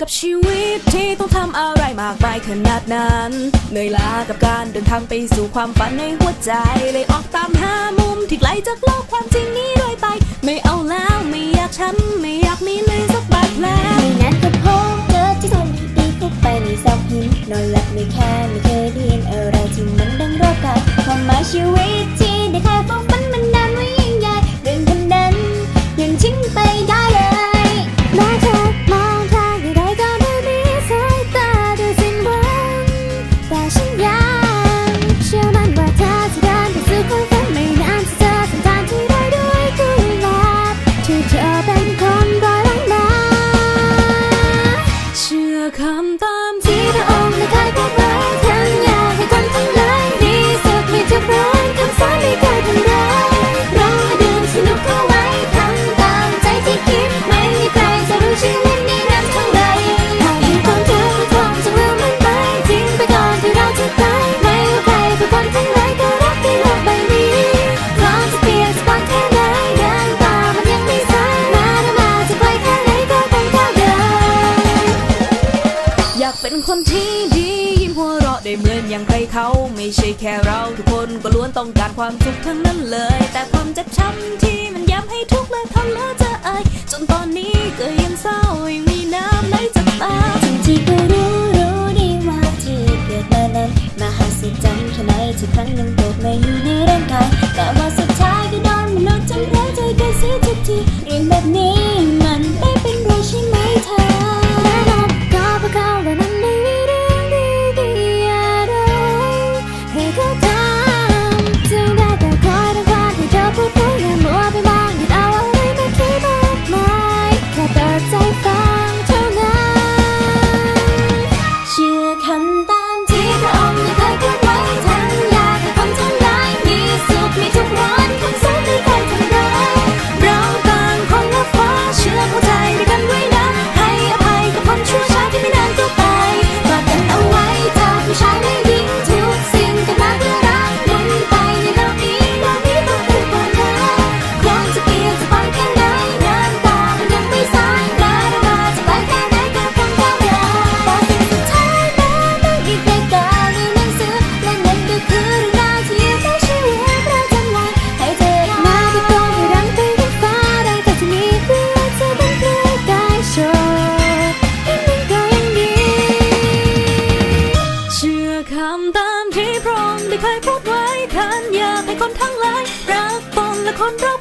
กับชีวิตที่ต้องทำอะไรมากมายขนาดนั้น เหนื่อยล้ากับการเดินทางไปสู่ความฝันในหัวใจ เลยออกตามหามุมที่ไกลจากโลกความจริงนี้ด้วยไป ไม่เอาแล้วไม่อยากช้ำไม่อยากมีเลยสักบาดแผลไม่งั้นก็พบเจอที่ตรงนี้ข้าไปในซอกหินนอนหลับไม่แค่ไม่เคยได้ยินอะไรที่มันดังรอบกายความหมายชีวิต คนที่ดียิ้มหัวเราะได้เหมือนอย่างใครเขาไม่ใช่แค่เราทุกคนก็ล้วนต้องการความสุขทั้งนั้นเลย แต่ความเจ็บช้ำที่มันย้ำให้ทุกและทนแล้วจะอายจนตอนนี้ก็ยังเศร้ายังมีน้ำไหลจากตาจริงที่ก็รู้รู้ดีว่าที่เกิดมานั้นมหัศจรรย์แค่ไหนที่ครั้งหนึ่งเกิดมาอยู่ในร่างกายแต่ว่าำตามที่พร้อมได้เคยพูดไว้ท่านอยากให้คนทั้งหลายรักตนและคนรัก